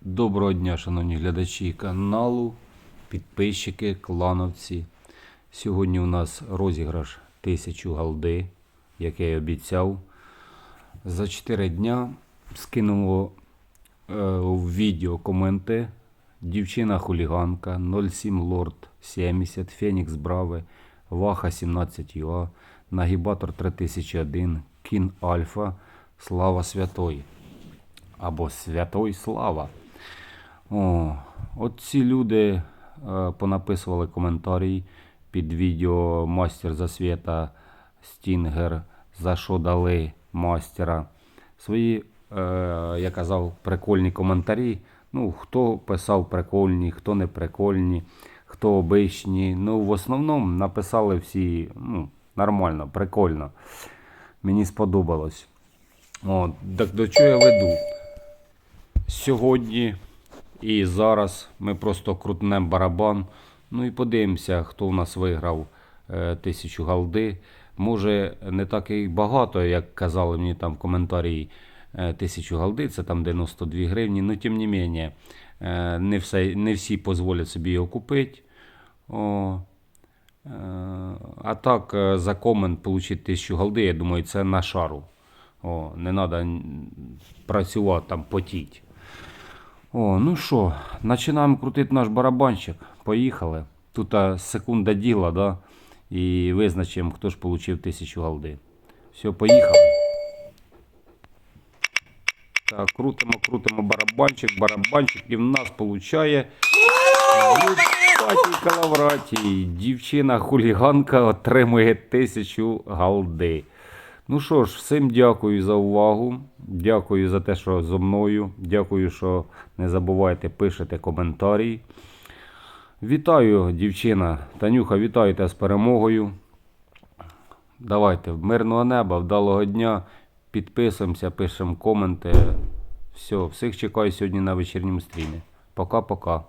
Доброго дня, шановні глядачі каналу, підписчики, клановці. Сьогодні у нас розіграш 1000 галди, як я і обіцяв. За 4 дня скинуло е, в відео коменти. Дівчина хуліганка 07 Лорд 70, Фенікс Браве, Ваха 17 ЮА, Нагібатор 3001, Кін Альфа, Слава Святой або Святой Слава. О, от ці люди е, понаписували коментарі під відео Мастер Засвіта Стінгер, за що дали мастера. Свої, е, я казав, прикольні коментарі. Ну, хто писав прикольні, хто не прикольні, хто обичні. Ну, в основному написали всі ну, нормально, прикольно. Мені сподобалось. От, так до чого я веду? Сьогодні і зараз ми просто крутнемо барабан. Ну і подивимося, хто у нас виграв е, тисячу галди. Може, не так і багато, як казали мені там в коментарі. е, Тисячу галди, це там 92 гривні. Ну, тим не менше, е, не, все, не всі дозволять собі його купити. О, е, а так, е, за комент отримати тисячу галди, я думаю, це на шару. О, не треба працювати там, потіть. О, ну що, починаємо крутити наш барабанчик. Поїхали. Тут секунда діла, да? І визначимо, хто ж отримав тисячу галди. Все, поїхали. Так, крутимо, крутимо барабанчик, барабанчик, і в нас виходить. Паті Калавраті. Дівчина хуліганка отримує тисячу галди. Ну що ж, всім дякую за увагу. Дякую за те, що зо мною. Дякую, що не забувайте пишете коментарі. Вітаю, дівчина. Танюха, вітаю тебе з перемогою. Давайте, мирного неба, вдалого дня. Підписуємося, пишемо коменти. Все, всіх чекаю сьогодні на вечірньому стрімі. Пока-пока.